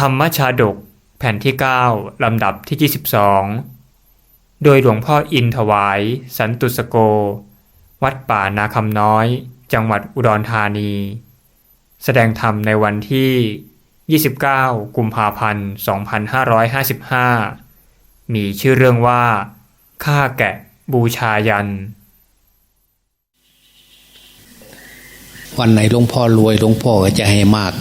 ธรรมชาดก แผ่นที่ 9 ลำดับที่ 22 โดยหลวงพ่ออินถวาย สันตุสโก วัดป่านาคำน้อย จังหวัดอุดรธานี แสดงธรรมในวันที่ 29 กุมภาพันธ์ 2555 มีชื่อเรื่องว่าฆ่าแกะบูชายัน วันไหนหลวงพ่อรวยหลวงพ่อก็จะให้มาก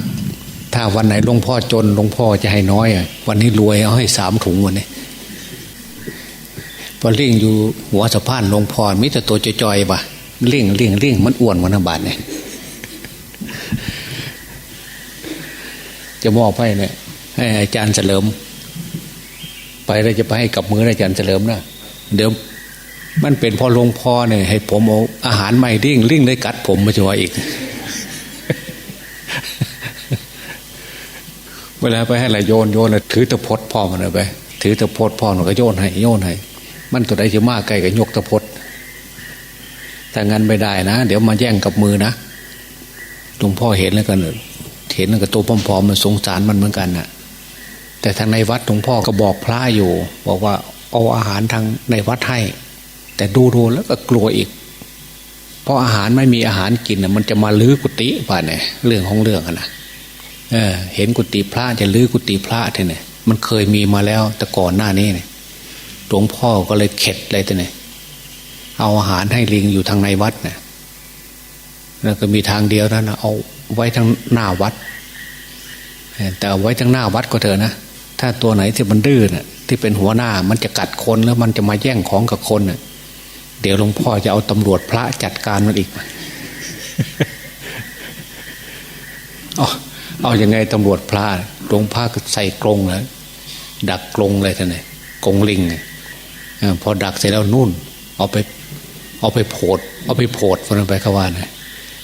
ถ้าวันไหนหลวงพ่อจนหลวงพ่อจะให้น้อยอะวันนี้รวยเอาให้สามถุงวันนี้พอเลี่ยงอยู่หัวสะพานหลวงพ่อมิแต่ตัวจอยๆบ่ะเลี่ยงเลี่ยงเลี่ยงมันอ้วนวันบาทเนี่ยจะมอบให้เนี่ยให้อาจารย์เฉลิม ไปแล้วจะไปให้กับมืออาจารย์เฉลิมนะเดี๋ยวมันเป็นพอหลวงพ่อเนี่ยให้ผมเอาอาหารใหม่ลิ่งลิ่งได้กัดผมมาจะว่าอีก เวลาไปให้อะไรโยนโยนนะถือตะพดพ่อมันเอาไป ถือตะพดพ่อมันก็โยนให้โยนให้ มันตัวใดจะมากไกลก็ยกตะพดแต่งั้นไม่ได้นะ เดี๋ยวมาแย่งกับมือนะหลวงพ่อเห็นแล้วกันเห็นแล้วก็ตัวพร้อมๆมันสงสารมันเหมือนกันน่ะ แต่ทางในวัดหลวงพ่อก็บอกพระอยู่ บอกว่าเอาอาหารทางในวัดให้ แต่ดูดูแล้วก็กลัวอีก เพราะอาหารไม่มีอาหารกินน่ะมันจะมาลื้อกุฏิป่ะเนี่ยเรื่องของเรื่องอะนะ เออ เห็นกุฏิพระจะลื้อกุฏิพระทีเนี่ยมันเคยมีมาแล้ว แต่ก่อนหน้านี้เนี่ยหลวงพ่อก็เลยเข็ดเลยทีเนี่ยเอาอาหารให้ลิงอยู่ทางในวัดเนี่ยแล้วก็มีทางเดียวนั้นนะเอาไว้ทางหน้าวัด แต่เอาไว้ทางหน้าวัดก็เถอะนะถ้าตัวไหนที่มันดื้อน่ะ ที่เป็นหัวหน้ามันจะกัดคนแล้วมันจะมาแย่งของกับคนน่ะ เดี๋ยวหลวงพ่อจะเอาตำรวจพระจัดการมันอีกเอ เอาอยัางไงตำรวจพระหลวงพ่อก็ใส่กรงแล้วดักกรงเลยท่านเนี่ยกรงลิงเนี่ยเอพอดักเสร็จแล้วนุ่น เอาไป เอาไปโผดเอาไปโผดคนไปขาว่านะ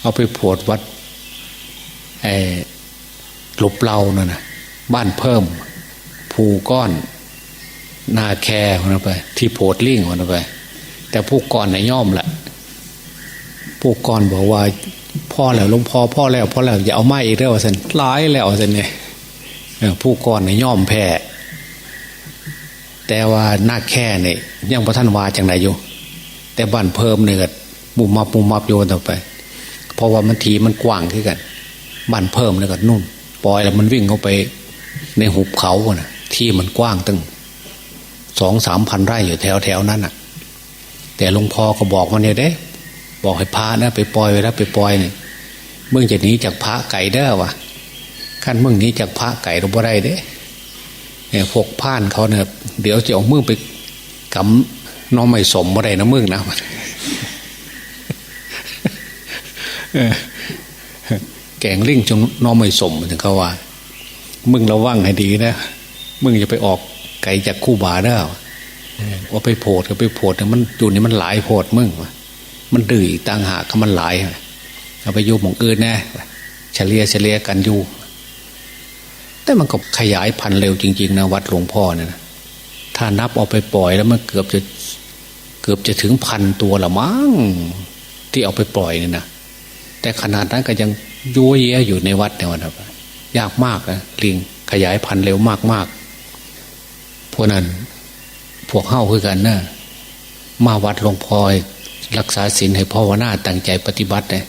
เอาไปโผดวัดไอ้หลบเรานั่นนะบ้านเพิ่ม ภูก้อนนาแคร์คนไป ที่โผดลิงคนไป แต่ผู้ก่อนในย่อมแหละผู้ก่อนบอกว่า พ่อแล้วหลวงพ่อพ่อแล้วพ่อแล้วอย่าเอาไม้อีกแล้วสันร้ายแล้วสันเนี่ยผู้ก่อนในย่อมแพ้แต่ว่าหน้าแค่เนี่ยยังพระท่านวาจังไหนอยู่ แต่บ้านเพิ่มเนี่ยก็มุมมับมุมมับโยนต่อไป เพราะว่ามันทีมันกว้างขึ้นกันบ้านเพิ่มเนี่ยก็นุ่นปล่อยแล้วมันวิ่งเข้าไปในหุบเขาอะนะที่มันกว้างตั้งสองสามพันไร่อยู่แถวแถวนั้นอะ แต่หลวงพ่อก็บอกมาเนี่ยเด้ บอกให้พระนะไปปล่อยไว้แล้วไปปล่อยเนี่ยมึงจะหนีจากพระไก่เด้อวะขั้นมึงหนีจากพระไก่เราบ่ได้เด้เนี่ยพวกผ่านเขาเนี่ยเดี๋ยวจะเอามึงไปกำน้องไม่สมบ่ได้นะมึงนะแกงลิ่งจงน้องไม่สมถึงเขาว่า มึงระวังให้ดีนะมึงจะไปออกไก่จากคู่บาเด้อว่าไปโพดก็ไปโพดมันอยู่นี่มันหลายโพดมึงวะ มันดื้อต่างหาก็มันหลายเอาไปอยู่หมองอื่นแน่เฉลี่ยเฉลี่ยกันอยู่ แต่มันก็ขยายพันธุ์เร็วจริงๆนะวัดหลวงพ่อเนี่ยนะถ้านับเอาไปปล่อยแล้วมันเกือบจะเกือบจะถึงพันตัวละมั้งที่เอาไปปล่อยเนี่ยนะแต่ขนาดนั้นก็ยังยัวเยะอยู่ในวัดเนี่ยวันครับ ยากมากนะลิงขยายพันธุ์เร็วมากๆพวกนั้นพวกเข้าคือกันนะมาวัดหลวงพ่อ รักษาศีลให้พ่อวนาตั้งใจปฏิบัติเนี่ย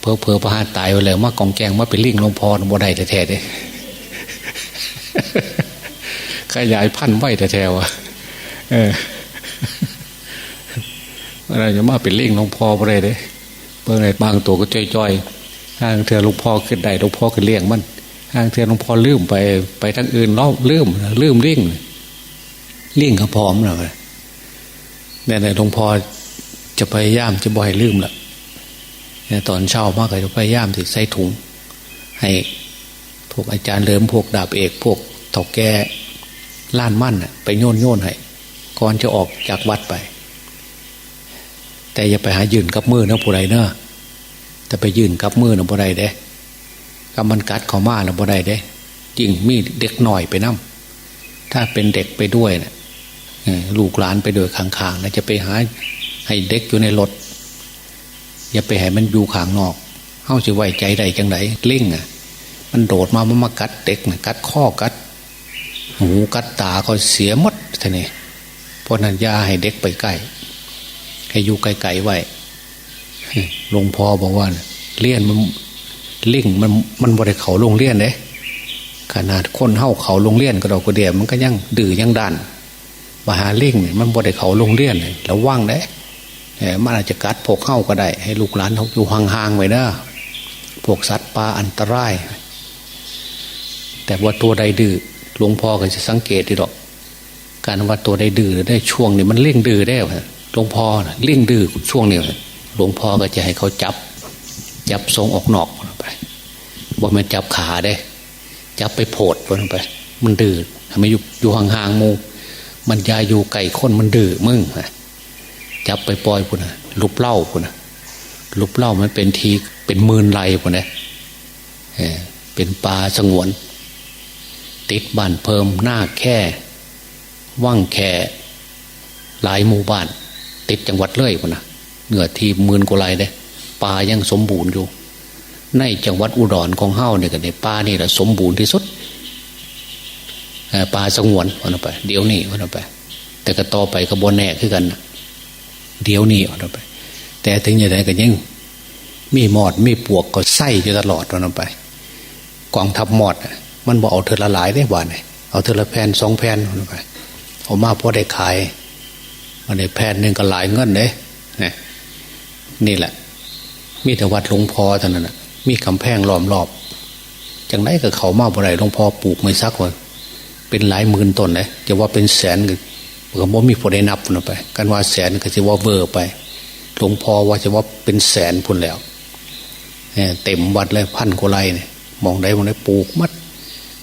เพอเพอประหารตายไปเลยมากองแกงมาเป็นลิงหลวงพ่อบ่ได้แท้ๆเลยขยายพันธุ์ไว้แท้ๆวะเอออะไรจะมาเป็นลิงหลวงพ่อบ่ได้เลยเพื่ออะไรบางตัวก็จ้อยๆห้างเธอหลวงพ่อขึ้นได้หลวงพ่อขึ้นเลี้ยงมันห้างเธอหลวงพ่อลืมไปไปทั้งอื่นเล่าลืมลืมลิงลิงก็พร้อมแล้วเนี่ยหลวงพ่อ จะพยายามจะบ่อยลืมละตอนเช้ามากเลยจะพยายามที่ใส่ถุง ให้พวกอาจารย์เลิมพวกดาบเอก พวกเถาแก่ล้านมั่นไปโยนโยนให้ก่อนจะออกจากวัดไป แต่อย่าไปหายืนกับมือนะผู้ใดเนอะแต่ไปยืนกับมือนะผู้ใดเด้กำมันกัดขามานะผู้ใดเด้จริงมีเด็กหน่อยไปนั่ถ้าเป็นเด็กไปด้วยนะี่ยลูกหลานไปโดยข้างๆแล้วจะไปหา ให้เด็กอยู่ในรถ อย่าไปให้มันอยู่ข้างนอกเข้าจะไว้ใจใดจังไดเล่งอะ มันโดดมามันมากัดเด็กนะกัดข้อกัดหูกัดตาเขาเสียหมดทีนี้เพราะนั้นยาให้เด็กไปใกล้ให้อยู่ไกลๆไว้หลวงพ่อบอกว่าเลี้ยนมันลิงมันมันบริเขาลงเลี้ยนเด้ขนาดคนเห่าเขาลงเลี้ยนก็ดอกกระเดียมันก็ยังดื้อยังดันมาหาลิงเนี่ยมันบริเขาลงเลี้ยนเลยแล้วว่างเด้ มันอาจจะกัดพวกเข้าก็ได้ ให้ลูกหลานเขาอยู่ห่างๆไว้นะพวกสัตว์ป่าอันตราย แต่ว่าตัวใดดื้อหลวงพ่อก็จะสังเกตดีดอก การว่าตัวใดดื้อได้ช่วงนี้มันเล่งดื้อได้หลวงพ่อเล่งดื้อช่วงนี้หลวงพ่อก็จะให้เขาจับ จับทรงออกนอกไปว่ามันจับขาได้ จับไปโผดลงไป มันดื้อทำไมอยู่อยู่ห่างๆมูมันยาอยู่ไก่คนมันดื้อมึงนะ จับไปปล่อยพุ่นนะลุบเล่าพุ่นนะลุบเล่ามันเป็นทีเป็นหมื่นไรพุ่นนะเป็นปลาสงวน ติดบ้านเพิ่มหน้าแค่ว่างแค่หลายหมู่บ้าน ติดจังหวัดเลยพุ่นนะเหนือทีหมื่นกว่าไรเด้ป่ายังสมบูรณ์อยู่ ในจังหวัดอุดรของเฮ้าเนี่ยกันในป่านี่แหละสมบูรณ์ที่สุดป่าสงวนวันไป เดี๋ยวนี้วันไป แต่ก็ต่อไปก็บนแน่ขึ้นกันนะ เดี๋ยวนี้วันไป แต่ถึงอย่างไรก็ยังมีหมอดมีปวกก็ไส้อยู่ตลอดวันไปกองทัพหมอดมันบอกเอาเธอละหลายได้บ้านเนี่ยเอาเธอละแผ่นสองแผ่นวันไปเอามาพอได้ขายวันนี้แผ่นหนึ่งก็หลายเงินเลยนี่นี่แหละ มีแต่วัดหลวงพ่อเท่านั้นนะมีกำแพงล้อมรอบจังไรก็เขามาบ่ไรหลวงพ่อปลูกไม่ซักว่าเป็นหลายหมื่นต้นเลยจะว่าเป็นแสน ก็ก็บ่มีพอได้นับพุ่นไป กันว่าแสนก็จะว่าเวอร์ไปหลวงพ่อว่าจะว่าเป็นแสนพุ่นแล้วเนี่ยเต็มวัดเลยพันกว่าไรเนี่ยมองได้มองได้ปลูกมัด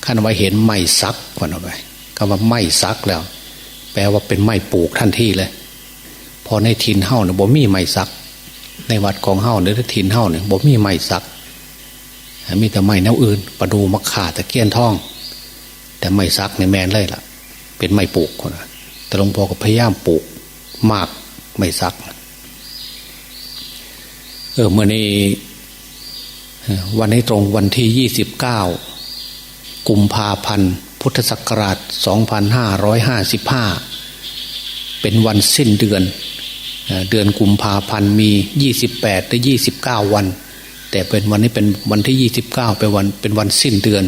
ขั้นว่าเห็นไม้ซักพุ่นเอาไปคำว่าไม้ซักแล้ว แปลว่าเป็นไม้ปลูกทันทีเลย พอในทินเฮ้าเนี่ยบ่มีไม้ซัก ในวัดกองเฮ้าหรือทินเฮ้าเนี่ยบ่มีไม้ซักมีแต่ไม้แนวอื่นประดูมะขาตะเกียนทอง แต่ไม้ซักในแมนเลยล่ะ เป็นไม้ปลูกคนนะ แต่หลวงพ่อก็พยายามปลูกมากไม้ซัก เออเมื่อนี้วันนี้ตรงวันที่ยี่สิบเก้ากุมภาพันธ์พุทธศักราชสองพันห้าร้อยห้าสิบห้าเป็นวันสิ้นเดือน เดือนกุมภาพันธ์มียี่สิบแปดถึงยี่สิบเก้าวัน แต่เป็นวันนี้เป็นวันที่ยี่สิบเก้าเป็นวันเป็นวันสิ้นเดือน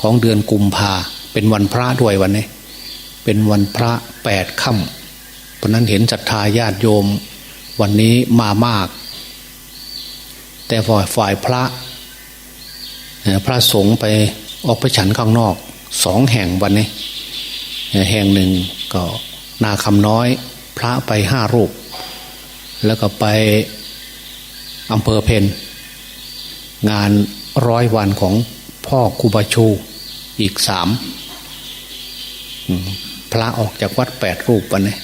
ของเดือนกุมภาเป็นวันพระด้วยวันนี้ เป็นวันพระแปดค่ำเพราะนั้นเห็นศรัทธาญาติโยมวันนี้มามาก แต่ฝ่ายฝ่ายพระ พระสงฆ์ไปออกไปฉันข้างนอกสองแห่งวันนี้ แห่งหนึ่งก็นาคำน้อย พระไปห้ารูป แล้วก็ไปอำเภอเพนงานร้อยวันของพ่อครูบาชูอีกสาม ระออกจากวัดแปดรูปวันนี้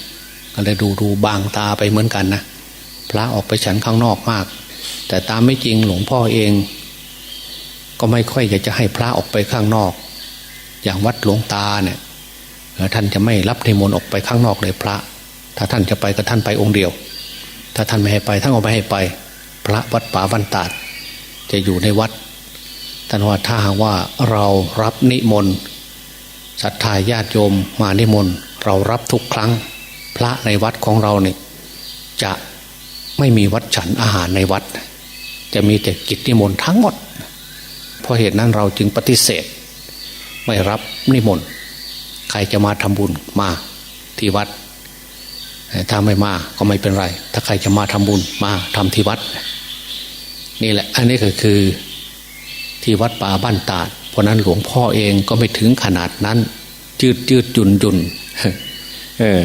ก็เลยดูดูบางตาไปเหมือนกันนะพระออกไปฉันข้างนอกมาก แต่ตามไม่จริงหลวงพ่อเอง ก็ไม่ค่อยอยากจะให้พระออกไปข้างนอก อย่างวัดหลวงตาเนี่ยท่านจะไม่รับนิมนต์ออกไปข้างนอกเลยพระ ถ้าท่านจะไปก็ท่านไปองค์เดียว ถ้าท่านไม่ให้ไปท่านก็ไม่ให้ไป พระวัดป่าบันตาดจะอยู่ในวัดท่านว่าถ้าหากว่าเรารับนิมนต์ ศรัทธาญาติโยมมานิมนต์เรารับทุกครั้ง พระในวัดของเราเนี่ยจะไม่มีวัดฉันอาหารในวัด จะมีแต่กิจนิมนต์ทั้งหมด เพราะเหตุนั้นเราจึงปฏิเสธ ไม่รับนิมนต์ใครจะมาทำบุญมาที่วัดถ้าไม่มาก็ไม่เป็นไร ถ้าใครจะมาทำบุญมาทำที่วัด นี่แหละ อันนี้ก็คือที่วัดป่าบ้านตาด เพราะนั้นหลวงพ่อเองก็ไม่ถึงขนาดนั้น จืดจืดจุนจุนเออ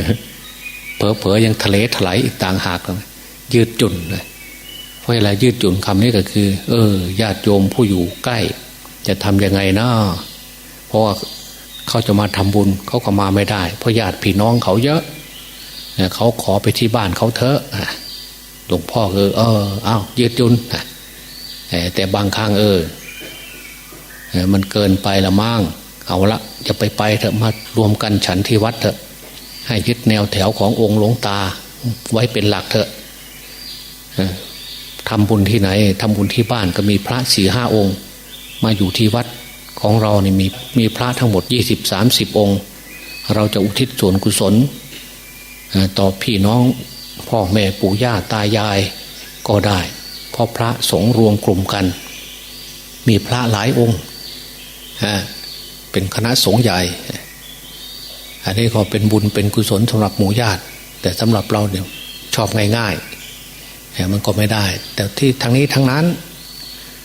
เผลอเผอๆยังทะเลถลายอีกต่างหากเลยยืดจุนเลยเพราะอะไรยืดจุนคำนี้ก็คือ เออญาติโยมผู้อยู่ใกล้ จะทำยังไงนะเพราะว่าเขาจะมาทำบุญเขาก็มาไม่ได้ เพราะญาติพี่น้องเขาเยอะเนี่ยเขาขอไปที่บ้านเขาเถอะหลวงพ่อเออเออเอายืดจุนแต่บางครั้งเออ มันเกินไปละมั่งเอาละจะไปไปเถอะมารวมกันฉันที่วัดเถอะ ให้ยึดแนวแถวขององค์หลวงตาไว้เป็นหลักเถอะทำบุญที่ไหนทำบุญที่บ้านก็มีพระสี่ห้าองค์ มาอยู่ที่วัดของเราเนี่ยมีมีพระทั้งหมดยี่สิบสามสิบองค์ เราจะอุทิศส่วนกุศลต่อพี่น้องพ่อแม่ปู่ย่าตายายก็ได้ เพราะพระสงฆ์รวมกลุ่มกัน มีพระหลายองค์ เป็นคณะสงฆ์ใหญ่ อันนี้ก็เป็นบุญเป็นกุศลสำหรับหมู่ญาติ แต่สำหรับเราเนี่ยชอบง่ายๆมันก็ไม่ได้ แต่ที่ทั้งนี้ทั้งนั้น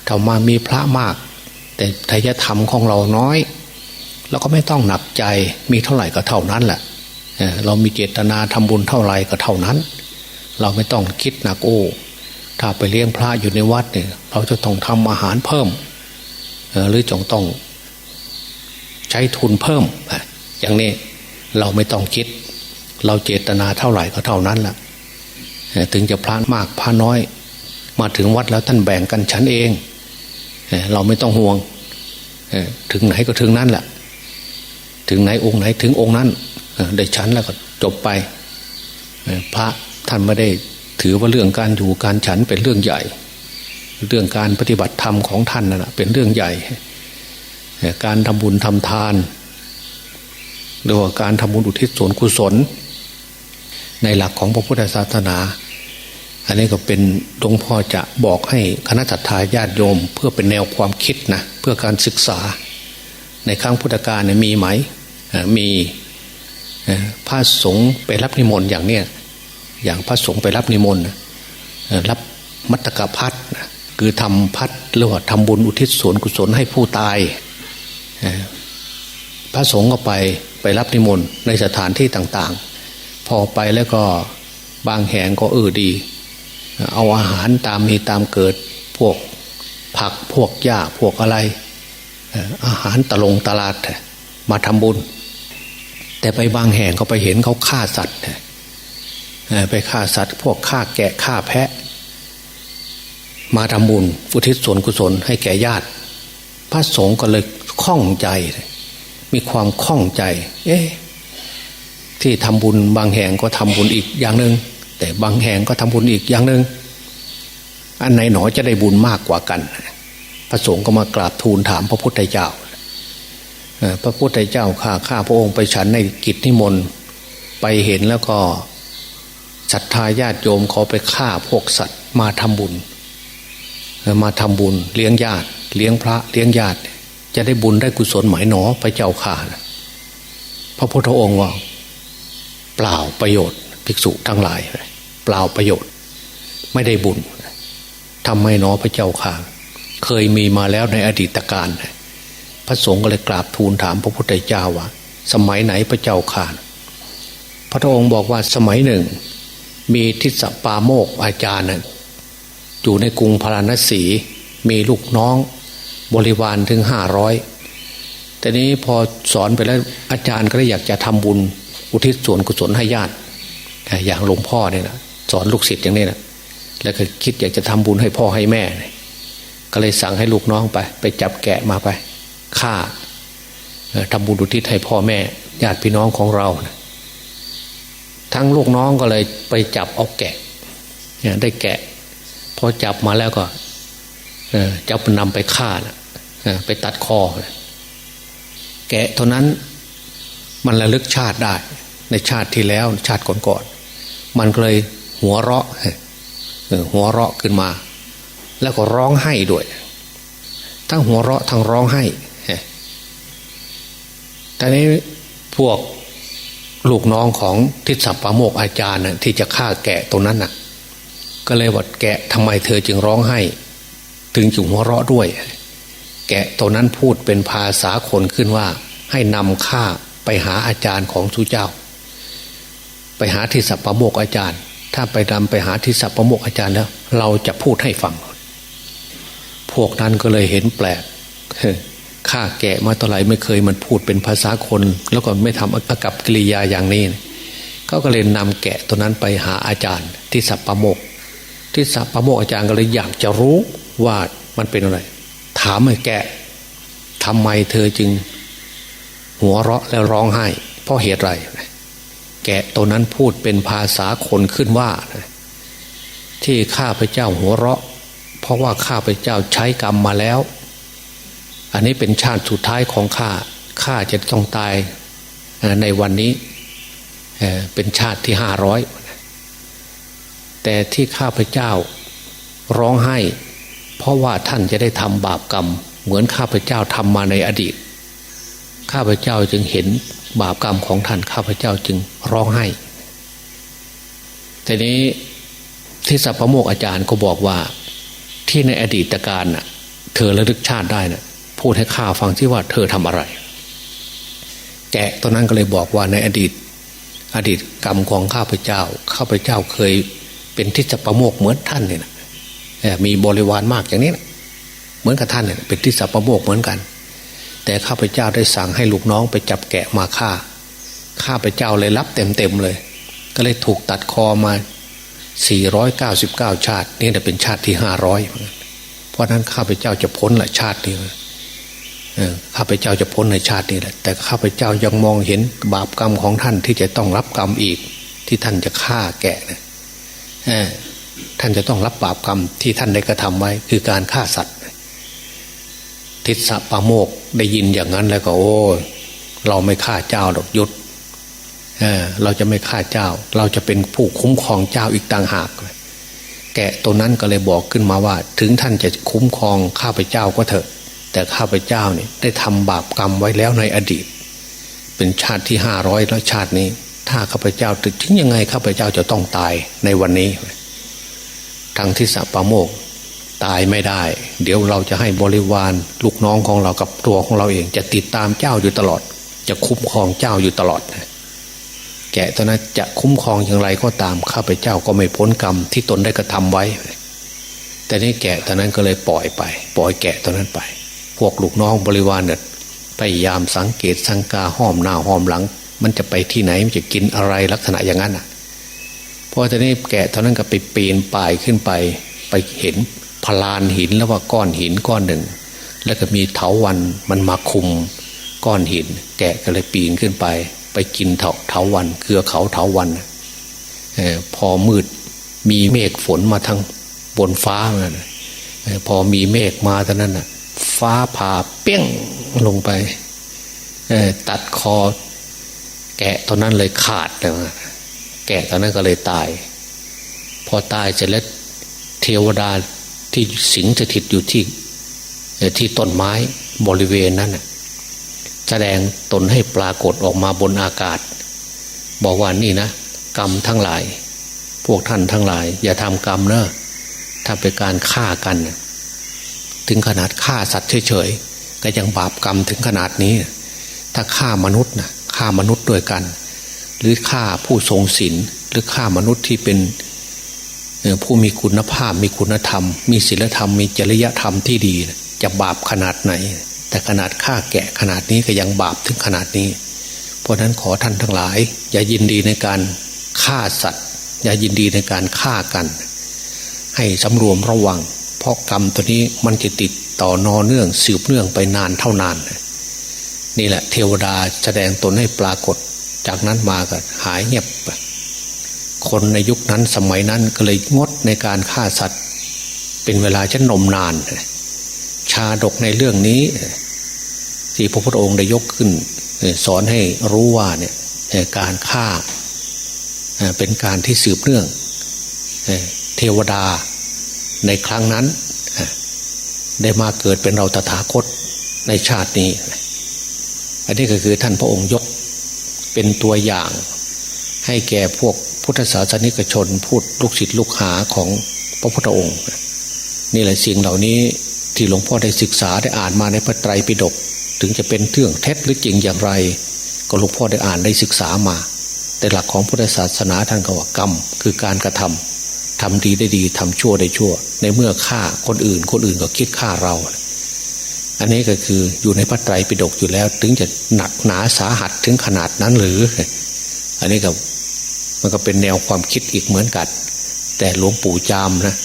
ถ้ามามีพระมาก แต่ทายธรรมของเราน้อยเราก็ไม่ต้องหนักใจมีเท่าไหร่ก็เท่านั้นแหละเรามีเจตนาทำบุญเท่าไหร่ก็เท่านั้น เราไม่ต้องคิดหนักโอ้ถ้าไปเลี้ยงพระอยู่ในวัดเนี่ย เราจะต้องทำอาหารเพิ่มหรือจงต้อง ใช้ทุนเพิ่มอย่างนี้เราไม่ต้องคิด เราเจตนาเท่าไหร่ก็เท่านั้นแหละถึงจะพระมากพระน้อย มาถึงวัดแล้วท่านแบ่งกันฉันเอง เราไม่ต้องห่วงถึงไหนก็ถึงนั้นแหละถึงไหนองค์ไหนถึงองค์นั้นได้ฉันแล้วก็จบไป พระท่านไม่ได้ถือว่าเรื่องการอยู่การฉันเป็นเรื่องใหญ่ เรื่องการปฏิบัติธรรมของท่านนั่นแหะเป็นเรื่องใหญ่ การทำบุญทำทาน หรือว่าการทำบุญอุทิศส่วนกุศล ในหลักของพระพุทธศาสนา อันนี้ก็เป็นหลวงพ่อจะบอกให้คณะจัตตาญาติโยม เพื่อเป็นแนวความคิดนะเพื่อการศึกษา ในครั้งพุทธกาลเนี่ยมีไหมมีพระสงฆ์ไปรับนิมนต์อย่างเนี้ยอย่างพระสงฆ์ไปรับนิมนต์รับมัตตกพัดคือทำพัดหรือว่าทำบุญอุทิศส่วนกุศลให้ผู้ตาย พระสงฆ์ก็ไปไปรับนิมนต์ในสถานที่ต่างๆ พอไปแล้วก็บางแห่งก็เออดี เอาอาหารตามมีตามเกิดพวกผักพวกหญ้าพวกอะไร อาหารตะลงตลาดมาทำบุญ แต่ไปบางแห่งก็ไปเห็นเขาฆ่าสัตว์ไปฆ่าสัตว์ พวกฆ่าแกะฆ่าแพะ มาทำบุญอุทิศส่วนกุศลให้แก่ญาติ พระสงฆ์ก็เลย ข้องใจ มีความข้องใจ เอ๊ะที่ทำบุญบางแห่งก็ทำบุญอีกอย่างหนึ่งแต่บางแห่งก็ทำบุญอีกอย่างหนึ่งอันไหนหนอจะได้บุญมากกว่ากัน พระสงฆ์ก็มากราบทูลถามพระพุทธเจ้าพระพุทธเจ้าข้าข้าพระองค์ไปฉันในกิจนิมนต์ไปเห็นแล้วก็ศรัทธาญาติโยมเขาไปฆ่าพวกสัตว์มาทำบุญ มาทำบุญเลี้ยงญาติ เลี้ยงพระเลี้ยงญาติ จะได้บุญได้กุศลไหมหนอพระเจ้าข่าพระพุทธองค์ว่า เปล่าประโยชน์ ภิกษุทั้งหลาย เปล่าประโยชน์ ไม่ได้บุญทำไมหนอพระเจ้าข่าเคยมีมาแล้วในอดีตการพระสงฆ์ก็เลยกราบทูลถามพระพุทธเจ้าว่า สมัยไหนพระเจ้าข่าพระองค์บอกว่าสมัยหนึ่ง มีทิศปาโมกอาจารย์อยู่ในกรุงพาราณสีมีลูกน้อง บริวารถึงห้าร้อยแต่นี้พอสอนไปแล้วอาจารย์ก็เลยอยากจะทำบุญ อุทิศส่วนกุศลให้ญาติอย่างหลวงพ่อเนี่ยนะสอนลูกศิษย์อย่างนี้นะแล้วก็คิดอยากจะทำบุญให้พ่อให้แม่ ก็เลยสั่งให้ลูกน้องไป ไปจับแกะมาไปฆ่าเอ่อทำบุญอุทิศให้พ่อแม่ ญาติพี่น้องของเรานะทั้งลูกน้องก็เลยไปจับเอาแกะได้แกะ พอจับมาแล้วก็จะนำไปฆ่านะ ไปตัดคอ แกะเท่านั้นมันระลึกชาติได้ ในชาติที่แล้วชาติก่อนๆมันเลยหัวเราะหัวเราะขึ้นมา แล้วก็ร้องไห้ด้วย ทั้งหัวเราะทั้งร้องไห้แต่นี้พวกลูกน้องของทิศสัปปาโมกอาจารย์น่ะที่จะฆ่าแกะตรงนั้นน่ะ ก็เลยว่าแกะทำไมเธอจึงร้องไห้ ถึงจึงหัวเราะด้วย กะตัวนั้นพูดเป็นภาษาคนขึ้นว่า ให้นำข้าไปหาอาจารย์ของสุเจ้า ไปหาทิศปโมกอาจารย์ ถ้าไปนำไปหาทิศปโมกอาจารย์แล้ว เราจะพูดให้ฟัง พวกนั้นก็เลยเห็นแปลกข้าแกะมาต่อไหร่ไม่เคยมันพูดเป็นภาษาคน แล้วก็ไม่ทำอากับกิริยาอย่างนี้เขาก็เลยนำแกะตัวนั้นไปหาอาจารย์ที่สัปปโมกที่สัปปโมกอาจารย์ก็เลยอยากจะรู้ว่ามันเป็นอะไร ถามไอ้แกะทำไมเธอจึง หัวเราะและร้องไห้ เพราะเหตุไรแกะตัวนั้นพูดเป็นภาษาคนขึ้นว่า ที่ข้าพเจ้าหัวเราะ เพราะว่าข้าพเจ้าใช้กรรมมาแล้ว อันนี้เป็นชาติสุดท้ายของข้าข้าจะต้องตายในวันนี้เป็นชาติที่ห้าร้อยแต่ที่ข้าพเจ้าร้องไห้ เพราะว่าท่านจะได้ทำบาปกรรม เหมือนข้าพเจ้าทำมาในอดีต ข้าพเจ้าจึงเห็นบาปกรรมของท่านข้าพเจ้าจึงร้องไห้ทีนี้ที่สัพพโมกอาจารย์ก็บอกว่าที่ในอดีตการน่ะ เธอระลึกชาติได้น่ะ พูดให้ข้าฟังที่ว่าเธอทำอะไร แกะตอนนั้นก็เลยบอกว่าในอดีต อดีตกรรมของข้าพเจ้า ข้าพเจ้าเคยเป็นทิศประโมกเหมือนท่านเนี่ยนะ มีบริวารมากอย่างนี้นะเหมือนกับท่านเนี่ยเป็นทิศประโมกเหมือนกัน แต่ข้าพเจ้าได้สั่งให้ลูกน้องไปจับแกะมาฆ่า ข้าพเจ้าเลยรับเต็มๆเลย ก็เลยถูกตัดคอมา 499 ชาติ นี่จะเป็นชาติที่ 500 เพราะนั้นข้าพเจ้าจะพ้นละชาตินี้ข้าพเจ้าจะพ้นในชาตินี้แหละ แต่ข้าพเจ้ายังมองเห็นบาปกรรมของท่านที่จะต้องรับกรรมอีก ที่ท่านจะฆ่าแกะนะ ท่านจะต้องรับบาปกรรมที่ท่านได้กระทำไว้ คือการฆ่าสัตว์ ทิศปาโมกได้ยินอย่างนั้นแล้วก็โอ้เราไม่ฆ่าเจ้าดอกยุดเเราจะไม่ฆ่าเจ้า เราจะเป็นผู้คุ้มครองเจ้าอีกต่างหาก แกะตัวนั้นก็เลยบอกขึ้นมาว่า ถึงท่านจะคุ้มครองข้าพเจ้าก็เถอะ แต่ข้าพเจ้าเนี่ยได้ทำบาปกรรมไว้แล้วในอดีต เป็นชาติที่ห้าร้อยแล้วชาตินี้ ถ้าข้าพเจ้าถึงยังไงข้าพเจ้าจะต้องตายในวันนี้ ทางที่สัปโมกตายไม่ได้ เดี๋ยวเราจะให้บริวารลูกน้องของเรากับตัวของเราเอง จะติดตามเจ้าอยู่ตลอด จะคุ้มครองเจ้าอยู่ตลอดแกะตอนนั้นจะคุ้มครองอย่างไรก็ตามข้าพเจ้าก็ไม่พ้นกรรมที่ตนได้กระทาไว้ แต่นี่แกะตอนนั้นก็เลยปล่อยไป ปล่อยแกะตอนนั้นไป พวกลูกน้องบริวารเนี่ยพยายามสังเกตสังกาห้อมหน้าห้อมหลัง มันจะไปที่ไหนมันจะกินอะไรลักษณะอย่างนั้นอะ พอตอนนี้แกะตอนนั้นก็ไปปีนป่ายขึ้นไป ไปเห็นพลานหินแล้วว่าก้อนหินก้อนหนึ่ง แล้วก็มีเถาวันมันมาคุมก้อนหิน แกะก็เลยปีนขึ้นไป ไปกินเถาเถาวันเกลือเขาเถาวันอพอมืดมีเมฆฝนมาทางบนฟ้าเลยพอมีเมฆมาตอนนั้นน่ะ ฟ้าผ่าเปี้ยงลงไปตัดคอ แกะตอนนั้นเลยขาดเลย แกะตอนนั้นก็เลยตาย พอตายเสร็จแล้วเทวดาที่สิงสถิตอยู่ที่ที่ต้นไม้บริเวณนั้นแสดงตนให้ปรากฏออกมาบนอากาศ บอกว่านี่นะ กรรมทั้งหลาย พวกท่านทั้งหลาย อย่าทำกรรมเนอะถ้าเป็นการฆ่ากัน ถึงขนาดฆ่าสัตว์เฉยๆก็ยังบาปกรรมถึงขนาดนี้ ถ้าฆ่ามนุษย์นะฆ่ามนุษย์ด้วยกัน หรือฆ่าผู้ทรงศีลหรือฆ่ามนุษย์ที่เป็นผู้มีคุณภาพมีคุณธรรม มีศีลธรรม มีจริยธรรมที่ดี จะบาปขนาดไหน แต่ขนาดฆ่าแกะขนาดนี้ก็ยังบาปถึงขนาดนี้ เพราะนั้นขอท่านทั้งหลาย อย่ายินดีในการฆ่าสัตว์ อย่ายินดีในการฆ่ากัน ให้สำรวมระวัง เพราะกรรมตัวนี้มันจะติดต่อนอเนื่องสืบเนื่องไปนานเท่านาน นี่แหละ เทวดาแสดงตนให้ปรากฏ จากนั้นมาก็หายเงียบคนในยุคนั้นสมัยนั้นก็เลยงดในการฆ่าสัตว์ เป็นเวลาชั้นนมนาน ชาดกในเรื่องนี้ ที่พระพุทธองค์ได้ยกขึ้น สอนให้รู้ว่าเนี่ยการฆ่าเป็นการที่สืบเนื่องเทวดาในครั้งนั้น ได้มาเกิดเป็นเราตถาคตในชาตินี้ อันนี้ก็คือท่านพระองค์ยก เป็นตัวอย่าง ให้แก่พวกพุทธศาสนิกชนพูดลูกศิษย์ลูกหาของพระพุทธองค์ นี่แหละสิ่งเหล่านี้ที่หลวงพ่อได้ศึกษาได้อ่านมาในพระไตรปิฎกถึงจะเป็นเรื่องเท็จหรือจริงอย่างไร ก็หลวงพ่อได้อ่านได้ศึกษามา แต่หลักของพุทธศาสนาท่านก็ว่ากรรมคือการกระทำทำดีได้ดีทำชั่วได้ชั่ว ในเมื่อฆ่าคนอื่นคนอื่นก็คิดฆ่าเรา อันนี้ก็คืออยู่ในพระไตรปิฎกอยู่แล้ว ถึงจะหนักหนาสาหัสถึงขนาดนั้นหรือ อันนี้ก็มันก็เป็นแนวความคิดอีกเหมือนกัน แต่หลวงปู่จามนะ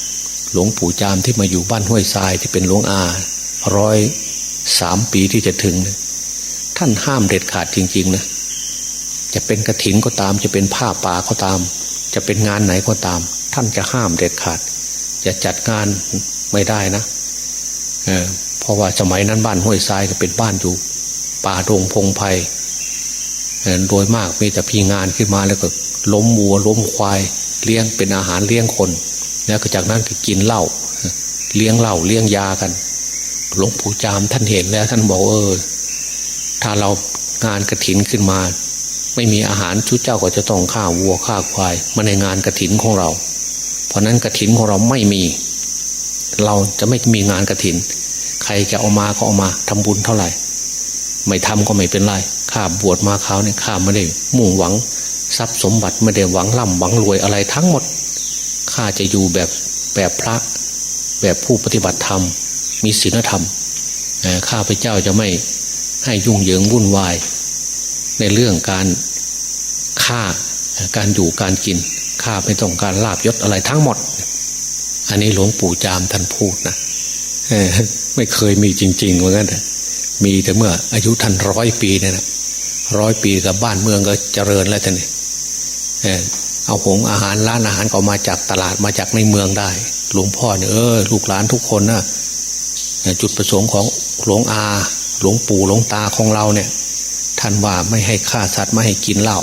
หลวงปู่จามที่มาอยู่บ้านห้วยทรายที่เป็นหลวงอาร้อยสามปีที่จะถึง ท่านห้ามเด็ดขาดจริง ๆ นะ จะเป็นกระถินก็ตาม จะเป็นผ้าป่าก็ตาม จะเป็นงานไหนก็ตาม ท่านจะห้ามเด็ดขาด จะจัดงานไม่ได้นะ เออ ราะว่าสมัยนั้นบ้านห้วยทรายก็เป็นบ้านอยู่ ป่าดงพงไพ่โดยมากมีแต่พี่งานขึ้นมาแล้วก็ล้มวัวล้มควายเลี้ยงเป็นอาหารเลี้ยงคน แล้วก็จากนั้นก็กินเหล้าเลี้ยงเหล้าเลี้ยงยากัน หลวงปู่จามท่านเห็นแล้ว ท่านบอกเออ ถ้าเรางานกระถินขึ้นมา ไม่มีอาหารชุดเจ้าก็จะต้องฆ่าวัวฆ่าควายมาในงานกระถินของเรา เพราะนั้นกระถินของเราไม่มี เราจะไม่มีงานกระถิน ใครจะเอามาก็เอามาทำบุญเท่าไหร่ ไม่ทำก็ไม่เป็นไรข้าบวชมาเขาเนี่ยข้าไม่ได้มุ่งหวัง ทรัพย์สมบัติไม่ได้หวังร่ำหวังรวยอะไรทั้งหมดข้าจะอยู่แบบแบบพระ แบบผู้ปฏิบัติธรรม มีศีลธรรมข้าพเจ้าจะไม่ให้ยุ่งเหยิงวุ่นวาย ในเรื่องการฆ่าการอยู่การกินข้าไม่ต้องการลาบยศอะไรทั้งหมด อันนี้หลวงปู่จามท่านพูดนะ ไม่เคยมีจริงๆเหมือนกันมีแต่เมื่อ อายุท่านร้อยปีเนี่ยนะร้อยปีกับบ้านเมืองก็เจริญแล้วท่านนี่เอาหงอาหารร้านอาหารก็มาจากตลาดมาจากในเมืองได้ หลวงพ่อเนี่ยเออลูกหลานทุกคนนะจุดประสงค์ของหลวงอา หลวงปู่หลวงตาของเราเนี่ย ท่านว่าไม่ให้ฆ่าสัตว์ไม่ให้กินเหล้า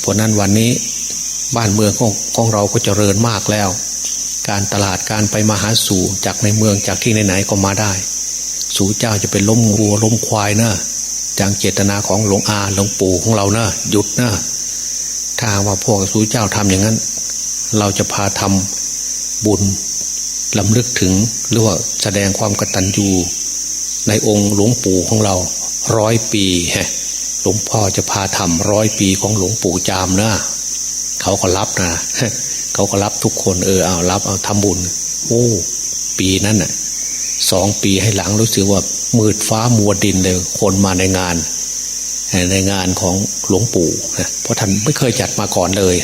เพราะนั้นวันนี้บ้านเมืองของของเราก็เจริญมากแล้ว การตลาดการไปมาหาสู่จากในเมืองจากที่ไหนๆก็มาได้ สู่เจ้าจะเป็นล้มวัวล้มควายเนะจากเจตนาของหลวงอาหลวงปู่ของเรานะหยุดนะถ้าว่าพวกสู่เจ้าทำอย่างนั้น เราจะพาทำบุญลำลึกถึงหรือว่าแสดงความกตัญญูในองค์หลวงปู่ของเราร้อยปีฮะหลวงพ่อจะพาทำร้อยปีของหลวงปู่จามนะเขาก็รับนะ เขาก็รับทุกคนเออเอารับเอาทำบุญ โอ้ปีนั้นน่ะสองปีให้หลังรู้สึกว่ามืดฟ้ามัวดินเลยคนมาในงาน ในงานของหลวงปู่นะเพราะท่านไม่เคยจัดมาก่อนเลย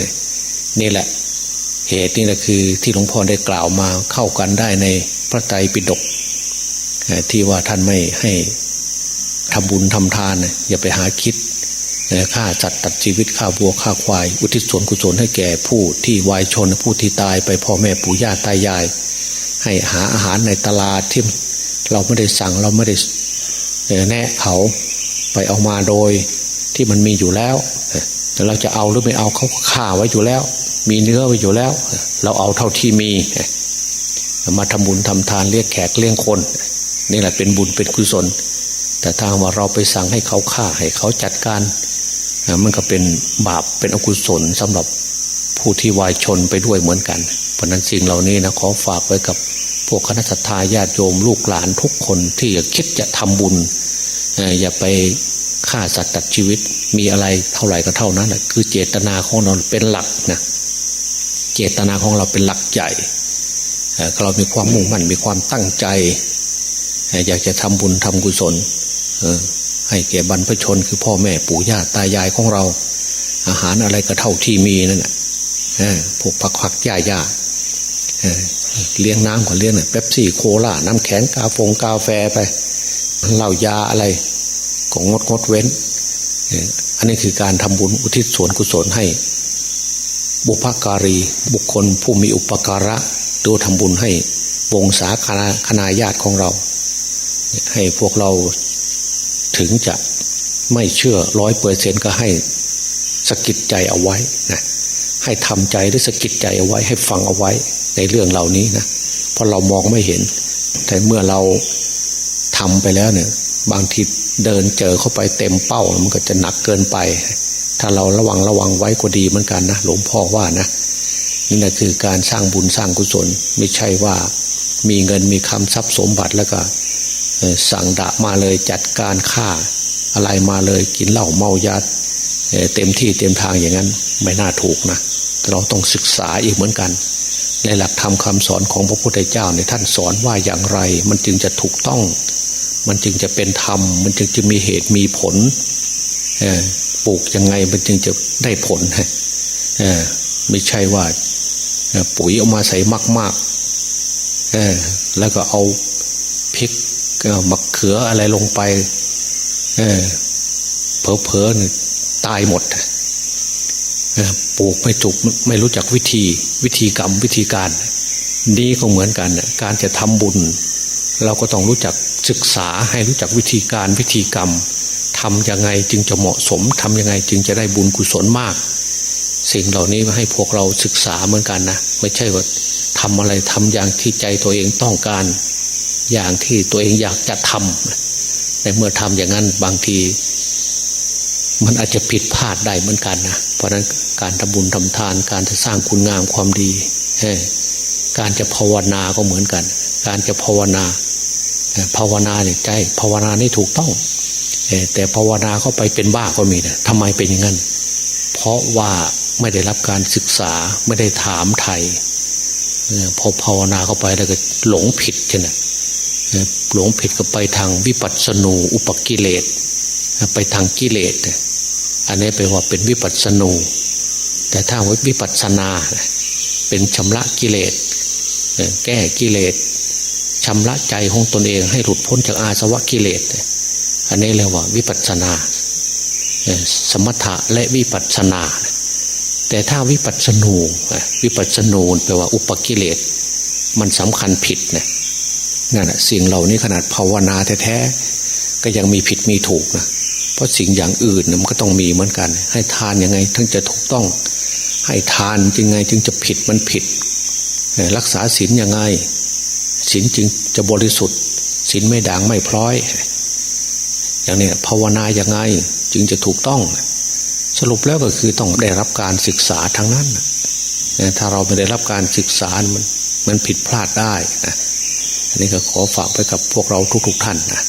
นี่แหละ เหตุนี่แหละคือที่หลวงพ่อได้กล่าวมาเข้ากันได้ในพระไตรปิฎกที่ว่าท่านไม่ให้ทำบุญทำทาน อย่าไปหาคิด ฆ่าจัดตัดชีวิตฆ่าวัวฆ่าควาย อุทิศส่วนกุศลให้แก่ผู้ที่วายชนผู้ที่ตายไปพ่อแม่ปู่ย่าตายาย ให้หาอาหารในตลาดที่เราไม่ได้สั่งเราไม่ได้แนะเขาไปเอามาโดยที่มันมีอยู่แล้วแต่เราจะเอาหรือไม่เอาเขาฆ่าไว้อยู่แล้ว มีเนื้อไว้อยู่แล้ว เราเอาเท่าที่มี มาทำบุญทำทานเรียกแขกเลี้ยงคน นี่แหละเป็นบุญเป็นกุศล แต่ทางว่าเราไปสั่งให้เขาฆ่าให้เขาจัดการ มันก็เป็นบาปเป็นอกุศลสำหรับผู้ที่วายชนไปด้วยเหมือนกัน เพราะนั้นสิ่งเหล่านี้นะขอฝากไว้กับพวกคณะสัตยาญาติโยมลูกหลานทุกคนที่อยากคิดจะทำบุญอย่าไปฆ่าสัตว์ตัดชีวิตมีอะไรเท่าไหร่ก็เท่านั้นนะคือเจตนาของเราเป็นหลักนะเจตนาของเราเป็นหลักใหญ่เรามีความมุ่งมั่นมีความตั้งใจ อยากจะทำบุญทำกุศล ให้แก่บรรพชนคือพ่อแม่ปู่ย่าตายายของเรา อาหารอะไรก็เท่าที่มีนั่นแหละพวกผักผักหญ้าหญ้าเลี้ยงน้ำก็เลี้ยงเป๊ปซี่โคลาน้ำแข็งกาฟงกาแฟไปเหล้ายาอะไรก็งดงดเว้น อันนี้คือการทำบุญอุทิศส่วนกุศลให้ บุพการี บุคคลผู้มีอุปการะดูทำบุญให้วงศาคณาคณาญาติของเรา ให้พวกเรา ถึงจะไม่เชื่อร้อยเปอร์เซ็นก็ให้สกิดใจเอาไว้นะให้ทำใจหรือสกิดใจเอาไว้ให้ฟังเอาไว้ในเรื่องเหล่านี้นะเพราะเรามองไม่เห็น แต่เมื่อเราทำไปแล้วเนี่ย บางทีเดินเจอเข้าไปเต็มเป้ามันก็จะหนักเกินไป ถ้าเราระวังระวังไว้ก็ดีเหมือนกันนะหลวงพ่อว่านะนี่แหละคือการสร้างบุญสร้างกุศล ไม่ใช่ว่ามีเงินมีคำทรัพย์สมบัติแล้วก็ สั่งดะมาเลยจัดการฆ่าอะไรมาเลยกินเหล้าเมายาเต็มที่เต็มทางอย่างนั้นไม่น่าถูกนะเราต้องศึกษาอีกเหมือนกัน ในหลักธรรมคาสอนของพระพุทธเจ้าในท่านสอนว่าอย่างไร มันจึงจะถูกต้อง มันจึงจะเป็นธรรม มันจึงจะมีเหตุมีผลปลูกยังไงมันจึงจะได้ผลไม่ใช่ว่าปุ๋ยเอามาใส่มากๆแล้วก็เอาพริก ก็มะเขืออะไรลงไป เออเพอๆเนี่ยตายหมดปลูกไม่จุกไม่รู้จักวิธี วิธีกรรมวิธีการดีก็เหมือนกัน การจะทำบุญ เราก็ต้องรู้จักศึกษาให้รู้จักวิธีการวิธีกรรมทำยังไงจึงจะเหมาะสมทำยังไงจึงจะได้บุญกุศลมาก สิ่งเหล่านี้ให้พวกเราศึกษาเหมือนกันนะ ไม่ใช่ว่าทำอะไรทำอย่างที่ใจตัวเองต้องการ อย่างที่ตัวเองอยากจะทำแต่เมื่อทำอย่างนั้นบางที มันอาจจะผิดพลาดได้เหมือนกันนะเพราะนั้นการทำบุญทำทาน การจะสร้างคุณงามความดีการจะภาวนาก็เหมือนกัน การจะภาวนาภาวนาเนี่ยใจภาวนานี่ถูกต้องแต่ภาวนาเข้าไปเป็นบ้าก็มีนะทำไมเป็นอย่างนั้น เพราะว่าไม่ได้รับการศึกษาไม่ได้ถามไทยพอภาวนาเข้าไปแล้วก็หลงผิดใช่ไหม หลงผิดก็ไปทางวิปัสสนูอุปกิเลสไปทางกิเลสอันนี้แปลว่าเป็นวิปัสสนู แต่ถ้าวิปัสสนา เป็นชำระกิเลสแก้กิเลสชำระใจของตนเองให้หลุดพ้นจากอาสวะกิเลสอันนี้เรียกว่าวิปัสสนา สมถะและวิปัสสนา แต่ถ้าวิปัสสนูวิปัสสนูแปลว่าอุปกิเลสมันสำคัญผิดนะ นั่นแหะสิ่งเหล่านี้ขนาดภาวนาแท้ๆก็ยังมีผิดมีถูกนะเพราะสิ่งอย่างอื่นมันก็ต้องมีเหมือนกัน ให้ทานยังไงถึงจะถูกต้อง ให้ทานยังไงจึงจะผิดมันผิด รักษาศีลยังไงศีลจึงจะบริสุทธิ์ศีลไม่ด่างไม่พร้อย อย่างนี้ภาวนายังไงจึงจะถูกต้อง สรุปแล้วก็คือต้องได้รับการศึกษาทั้งนั้นถ้าเราไม่ได้รับการศึกษามันมันผิดพลาดได้นะ อันนี้ก็ขอฝากไปกับพวกเราทุกๆท่านนะ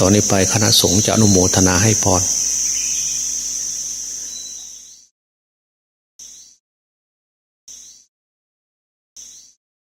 ตอนนี้ไปคณะสงฆ์จะอนุโมทนาให้พร